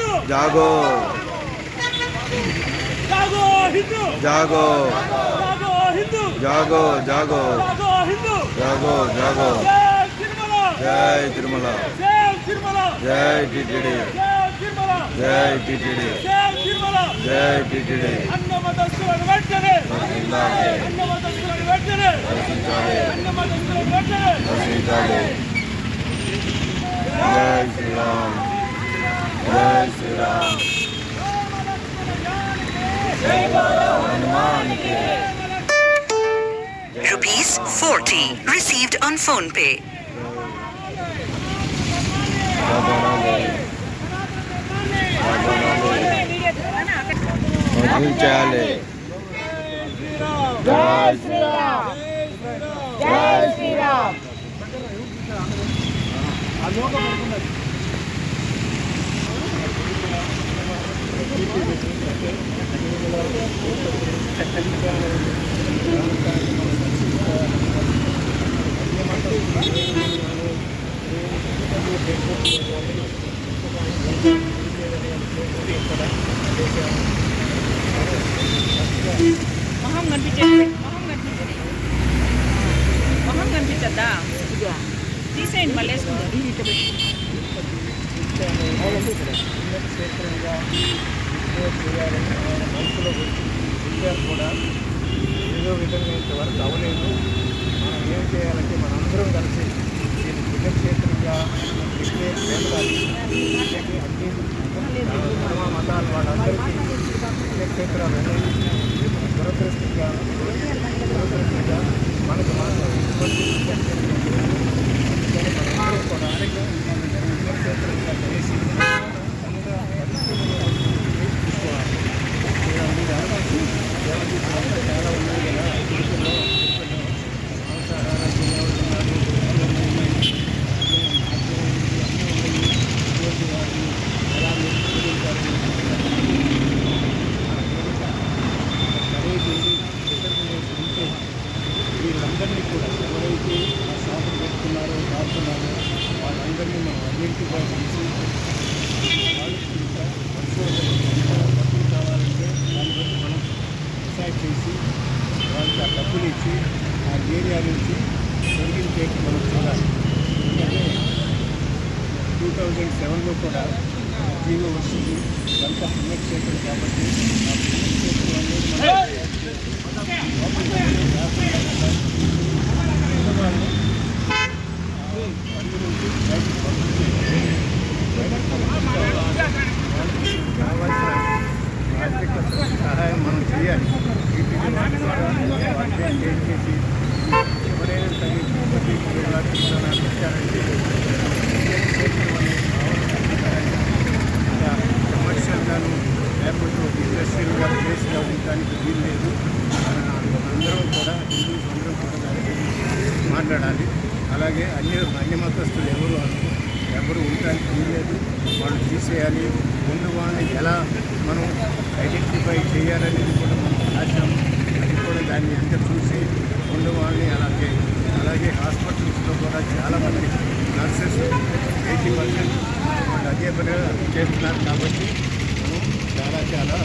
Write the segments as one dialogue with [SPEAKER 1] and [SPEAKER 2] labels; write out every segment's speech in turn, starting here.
[SPEAKER 1] హిందూ
[SPEAKER 2] జాగో
[SPEAKER 1] జాగో హిందూ
[SPEAKER 2] జాగో
[SPEAKER 1] జాగో హిందూ
[SPEAKER 2] జాగో జాగో
[SPEAKER 1] జాగో హిందూ
[SPEAKER 2] జాగో జాగో
[SPEAKER 1] జై తిరుమల
[SPEAKER 2] జై తిరుమల
[SPEAKER 1] జై తిరుమల
[SPEAKER 2] జై టిటిడి
[SPEAKER 1] జై తిరుమల
[SPEAKER 2] జై టిటిడి
[SPEAKER 1] జై తిరుమల
[SPEAKER 2] జై టిటిడి
[SPEAKER 1] అన్నమతస్తులను వెంటనే
[SPEAKER 2] రక్షించాలి
[SPEAKER 1] అన్నమతస్తులను వెంటనే
[SPEAKER 2] రక్షించాలి
[SPEAKER 1] అన్నమతస్తులను వెంటనే
[SPEAKER 2] రక్షించాలి జై శ్రీరామ్ జై Sriram హనుమానికి
[SPEAKER 3] Rupees 40 received on phone pay.
[SPEAKER 2] రక్షించాలి జై శ్రీరామ్ జై శ్రీరామ్
[SPEAKER 4] మొహం కనిపించండి మొహం కనిపించండి మొహం
[SPEAKER 5] కూడా. ఏదో విధంగా ఇంతవరకు అవ్వలేదు. మనం ఏం చేయాలంటే మనందరం కలిసి దీన్ని పుణ్యక్షేత్రంగా డిక్లేర్ చేయాలి అన్ని ధర్మ మతాల వాళ్ళందరికీ పుణ్యక్షేత్రాలు అనేవి దురదృష్టిగా దురదృష్టంగా మనకు మాత్రం ఇటువంటి పుణ్యక్షేత్రం మనందరం కూడా పుణ్యక్షేత్రంగా చేసి అంతా పరిస్థితులను తీసుకోవాలి చాలా ఉన్నాయి కదా తిరుపతిలో మాంసాహార తినేవాళ్ళు ఉన్నారు ఎలా మీరు పూజించారు ఖరీదు డిటర్మినేషన్ ఉంటే వీళ్ళందరినీ కూడా ఎవరైతే ఆ షాపులు పెట్టుకున్నారో రాస్తున్నారో వాళ్ళందరినీ మనం ఐడెంటిఫై చేసి వాళ్ళకి ఇంకా పరిశోధన ఇంకా డబ్బులు కావాలంటే దాన్ని బట్టి మనం డిసైడ్ చేసి వాళ్ళకి ఆ ఇచ్చి ఆ ఏరియా నుంచి తొలగించేకి మనం చూడాలి. ఎందుకంటే టూ థౌజండ్ సెవెన్లో కూడా జీవో వచ్చింది ఇదంతా పుణ్యక్షేత్రం కాబట్టి ఆ పుణ్యక్షేత్రం అనేది మనం పేదవాళ్ళు పని నుంచి బయటకు పంపించేయాలి. బయటకు పంపించాలి. వాళ్ళకి కావాల్సిన ఆర్థిక సహాయం మనం చేయాలి వీటిని వాటి ద్వారా వాళ్ళకి చేంజ్ చేసి ఎవరైనా సరే తిరుపతి కేరళ తిరుమల వచ్చారంటే క్షేత్రం అనే భావన కమర్షియల్గాను లేకపోతే ఒక ఇండస్ట్రియల్గా ప్లేస్గా ఉండడానికి వీలు లేదు అందరం కూడా హిందూస్ అందరం కూడా దాని గురించి మాట్లాడాలి అలాగే అన్ని అన్ని మతస్థులు ఎవరు ఎవరు ఉండడానికి వీల్లేదు వాళ్ళు తీసేయాలి ముందు వాళ్ళని ఎలా మనం ఐడెంటిఫై చేయాలనేది కూడా మనం రాశాము అది కూడా దాన్ని అంతా చూసి ముందు వాళ్ళని అలాగే అలాగే హాస్పిటల్స్లో కూడా చాలామంది నర్సెస్ ఎయిటీ పర్సెంట్ వాళ్ళు అదే పని చేస్తున్నారు కాబట్టి మనం చాలా చాలా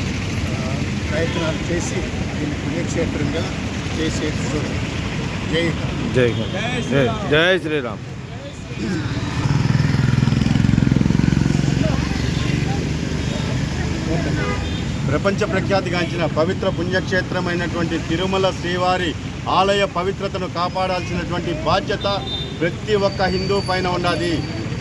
[SPEAKER 5] ఆ, ప్రయత్నాలు చేసి దీన్ని పుణ్యక్షేత్రంగా చేసేది చూడాలి జై హింద్.
[SPEAKER 2] జై హింద్. జై జై శ్రీరామ్
[SPEAKER 6] ప్రపంచ ప్రఖ్యాతిగాంచిన పవిత్ర పుణ్యక్షేత్రమైనటువంటి తిరుమల శ్రీవారి ఆలయ పవిత్రతను కాపాడాల్సినటువంటి బాధ్యత ప్రతి ఒక్క హిందూ పైన ఉన్నది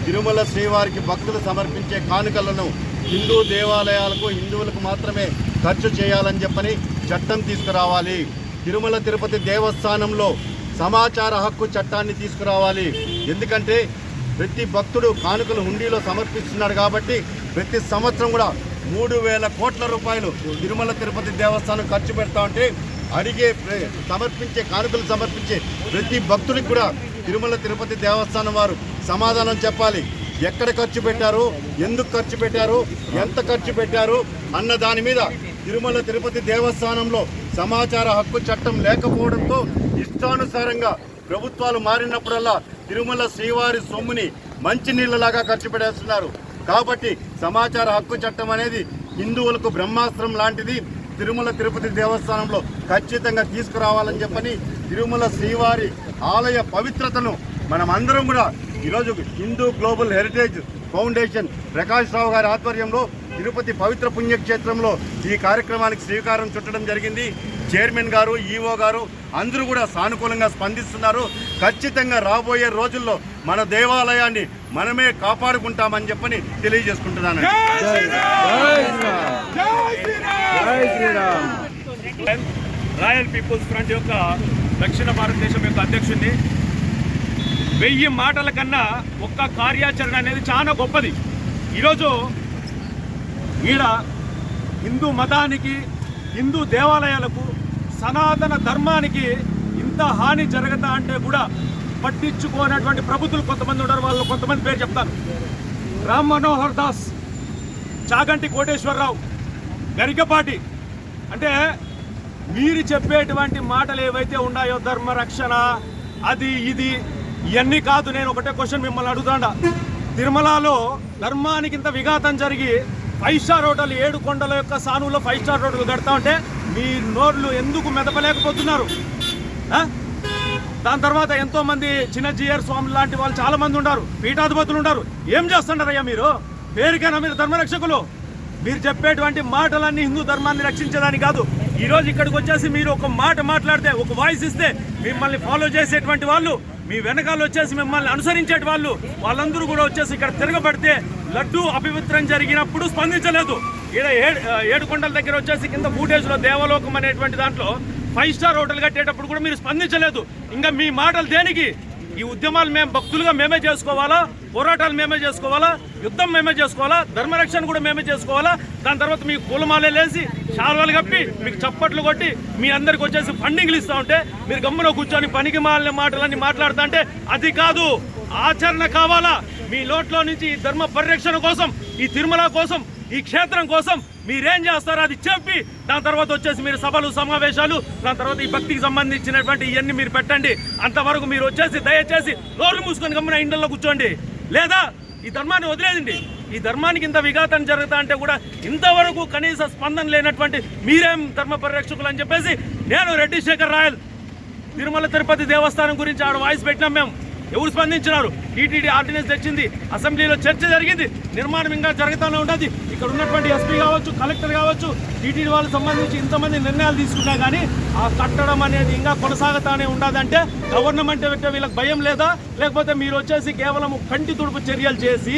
[SPEAKER 6] తిరుమల శ్రీవారికి భక్తులు సమర్పించే కానుకలను హిందూ దేవాలయాలకు హిందువులకు మాత్రమే ఖర్చు చేయాలని చెప్పని చట్టం తీసుకురావాలి. తిరుమల తిరుపతి దేవస్థానంలో సమాచార హక్కు చట్టాన్ని తీసుకురావాలి. ఎందుకంటే ప్రతి భక్తుడు కానుకలు హుండీలో సమర్పిస్తున్నాడు కాబట్టి ప్రతి సంవత్సరం కూడా మూడు వేల కోట్ల రూపాయలు తిరుమల తిరుపతి దేవస్థానం ఖర్చు పెడతా ఉంటే అడిగే ప్ర- సమర్పించే కానుకలు సమర్పించే ప్రతి భక్తుడికి కూడా తిరుమల తిరుపతి దేవస్థానం వారు సమాధానం చెప్పాలి. ఎక్కడ ఖర్చు పెట్టారు? ఎందుకు ఖర్చు పెట్టారు? ఎంత ఖర్చు పెట్టారు? అన్న దాని మీద తిరుమల తిరుపతి దేవస్థానంలో సమాచార హక్కు చట్టం లేకపోవడంతో ఇష్టానుసారంగా ప్రభుత్వాలు మారినప్పుడల్లా తిరుమల శ్రీవారి సొమ్ముని మంచి నీళ్ళలాగా ఖర్చు పెట్టేస్తున్నారు. కాబట్టి సమాచార హక్కు చట్టం అనేది హిందువులకు బ్రహ్మాస్త్రం లాంటిది. తిరుమల తిరుపతి దేవస్థానంలో ఖచ్చితంగా తీసుకురావాలని చెప్పని తిరుమల శ్రీవారి ఆలయ పవిత్రతను మనం అందరం కూడా ఈరోజు Hindu global heritage foundation Prakash Rao గారి ఆధ్వర్యంలో తిరుపతి పవిత్ర పుణ్యక్షేత్రంలో ఈ కార్యక్రమానికి శ్రీకారం చుట్టడం జరిగింది. చైర్మన్ గారు ఈఓ గారు అందరూ కూడా సానుకూలంగా స్పందిస్తున్నారు. ఖచ్చితంగా రాబోయే రోజుల్లో మన దేవాలయాన్ని మనమే కాపాడుకుంటామని చెప్పని తెలియజేసుకుంటున్నాను.
[SPEAKER 2] జై శ్రీరామ్! జై శ్రీరామ్
[SPEAKER 1] రాయల్ పీపుల్స్ ఫ్రంట్ యొక్క దక్షిణ భారతదేశం యొక్క అధ్యక్షుడిని. వెయ్యి మాటల కన్నా ఒక్క కార్యాచరణ అనేది చాలా గొప్పది. ఈరోజు ఈడ హిందూ మతానికి హిందూ దేవాలయాలకు సనాతన ధర్మానికి ఇంత హాని జరగతా అంటే కూడా పట్టించుకోనటువంటి ప్రభుత్వులు కొంతమంది ఉన్నారు వాళ్ళు కొంతమంది పేరు చెప్తాను. రామ్ మనోహర్ దాస్ చాగంటి కోటేశ్వరరావు గరికపాటి. అంటే మీరు చెప్పేటువంటి మాటలు ఏవైతే ఉన్నాయో ధర్మ రక్షణ అది ఇది ఇవన్నీ కాదు నేను ఒకటే క్వశ్చన్ మిమ్మల్ని అడుగుతాండా. తిరుమలలో ధర్మానికి ఇంత విఘాతం జరిగి ఫైవ్ స్టార్ హోటల్ ఏడు కొండల యొక్క సానులో ఫైవ్ స్టార్ హోటల్ కడతా ఉంటే మీ నోర్లు ఎందుకు మెదపలేకపోతున్నారు? దాని తర్వాత ఎంతో మంది చిన్న జిఆర్ స్వామి లాంటి వాళ్ళు చాలా మంది ఉన్నారు పీఠాధిపతులు ఉన్నారు ఏం చేస్తున్నారయ్యా మీరు? పేరుకైనా మీరు ధర్మరక్షకులు. మీరు చెప్పేటువంటి మాటలన్నీ హిందూ ధర్మాన్ని రక్షించడానికి కాదు. ఈ రోజు ఇక్కడికి వచ్చేసి మీరు ఒక మాట మాట్లాడితే ఒక వాయిస్ ఇస్తే మిమ్మల్ని ఫాలో చేసేటువంటి వాళ్ళు మీ వెనకాల వచ్చేసి మిమ్మల్ని అనుసరించే వాళ్ళు వాళ్ళందరూ కూడా వచ్చేసి ఇక్కడ తిరగబడితే లడ్డు అపవిత్రం జరిగినప్పుడు స్పందించలేదు. ఈడ ఏడు ఏడు కొండల దగ్గర వచ్చేసి కింద ఫూటేజ్లో దేవలోకం అనేటువంటి దాంట్లో ఫైవ్ స్టార్ హోటల్ కట్టేటప్పుడు కూడా మీరు స్పందించలేదు. ఇంకా మీ మాటలు దేనికి? ఈ ఉద్యమాలు మేము భక్తులుగా మేమే చేసుకోవాలా? పోరాటాలు మేమే చేసుకోవాలా? యుద్ధం మేమే చేసుకోవాలా? ధర్మరక్షణ కూడా మేమే చేసుకోవాలా? దాని తర్వాత మీ కులమాలే లేసి శాల్వాలు కప్పి మీకు చప్పట్లు కొట్టి మీ అందరికి వచ్చేసి ఫండింగ్లు ఇస్తా ఉంటే మీరు గమ్మున కూర్చొని పనికి మాలిన మాటలన్నీ మాట్లాడుతా అంటే అది కాదు. ఆచరణ కావాలా? మీ లోట్లో నుంచి ఈ ధర్మ పరిరక్షణ కోసం ఈ తిరుమల కోసం ఈ క్షేత్రం కోసం మీరేం చేస్తారో అది చెప్పి దాని తర్వాత వచ్చేసి మీరు సభలు సమావేశాలు దాని తర్వాత ఈ భక్తికి సంబంధించినటువంటి ఇవన్నీ మీరు పెట్టండి. అంతవరకు మీరు వచ్చేసి దయచేసి నోరు మూసుకొని గమ్మున ఇండ్లలో కూర్చోండి. లేదా ఈ ధర్మాన్ని వదిలేదండి ఈ ధర్మానికి ఇంత విఘాతం జరుగుతా అంటే కూడా ఇంతవరకు కనీస స్పందన లేనటువంటి మీరేం ధర్మ పరిరక్షకులు అని చెప్పేసి నేను రెడ్డి శేఖర్ రాయల్ తిరుమల తిరుపతి దేవస్థానం గురించి ఆడ వాయిస్ పెట్టినాం మేము. ఎవరు స్పందించినారు? టీటీడీ ఆర్డినెన్స్ తెచ్చింది. అసెంబ్లీలో చర్చ జరిగింది. నిర్మాణం ఇంకా జరుగుతూనే ఉండదు ఇక్కడ ఉన్నటువంటి ఎస్పీ కావచ్చు కలెక్టర్ కావచ్చు టీటీడీ వాళ్ళకి సంబంధించి ఇంతమంది నిర్ణయాలు తీసుకున్నా కానీ ఆ కట్టడం అనేది ఇంకా కొనసాగుతానే ఉండదంటే గవర్నమెంట్ అంటే వీళ్ళకి భయం లేదా? లేకపోతే మీరు వచ్చేసి కేవలం కంటి తుడుపు చర్యలు చేసి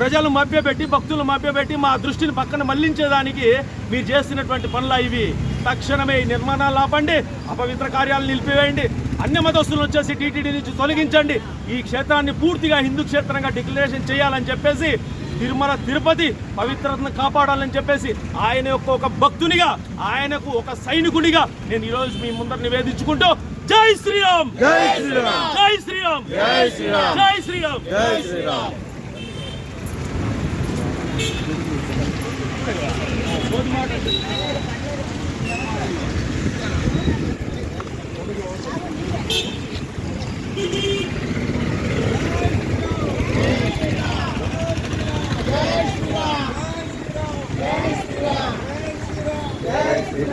[SPEAKER 1] ప్రజలు మభ్యపెట్టి భక్తులు మభ్యపెట్టి మా దృష్టిని పక్కన మళ్ళించేదానికి మీరు చేస్తున్నటువంటి పనులు ఇవి తక్షణమే ఈ నిర్మాణాలు ఆపండి అపవిత్ర కార్యాలు నిలిపివేయండి. అన్ని మతస్థులు వచ్చేసి టీటీడీ నుంచి తొలగించండి. ఈ క్షేత్రాన్ని పూర్తిగా హిందూ క్షేత్రంగా డిక్లరేషన్ చేయాలని చెప్పేసి తిరుమల తిరుపతి పవిత్రతను కాపాడాలని చెప్పేసి ఆయన యొక్క ఒక భక్తునిగా ఆయనకు ఒక సైనికునిగా నేను ఈరోజు మీ ముందర నివేదించుకుంటూ జై శ్రీరామ్!
[SPEAKER 2] జై శ్రీరామ్!
[SPEAKER 1] జై శ్రీరామ్!
[SPEAKER 2] జై శ్రీరామ్!
[SPEAKER 1] జై శ్రీరామ్!
[SPEAKER 2] జై శ్రీరామ్!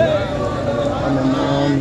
[SPEAKER 1] Amen.